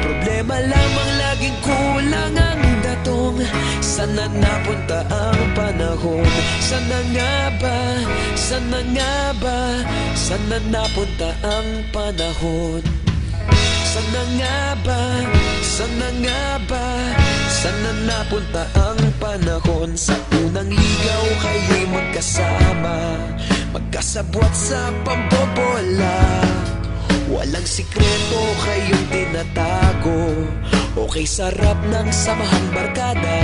Problema lamang laging kulang ang datong. Sana napunta ang panahon? Sana nga ba, sana nga ba? Sana napunta ang panahon? Sana nga ba, sana nga ba? Sana napunta ang panahon? Sa unang ligaw kayo'y magkasama. Magkasabwat sa pambobola Walang sikreto kayong tinatago. Okay sarap ng samahang barkada.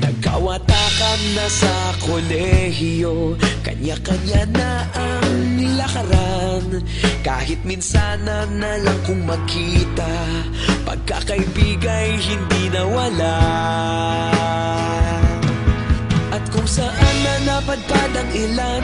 Nagkawatakan na sa kolehiyo. Kanya-kanya na ang lakaran Kahit minsan na lang kung magkita Pagkakaibigay hindi nawala. At kung saan na napadpad ang ilan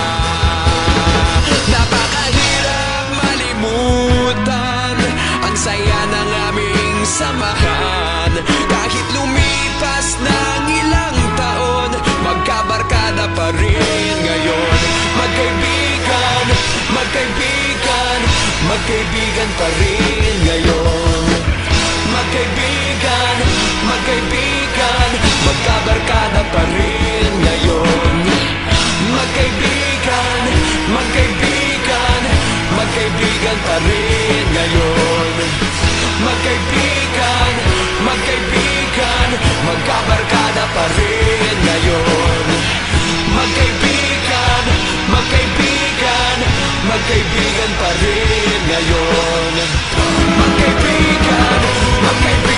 Magkaibigan, magkaibigan Magkaibigan pa rin magkaibigan pa rin ngayon. Magkaibigan, magkaibigan.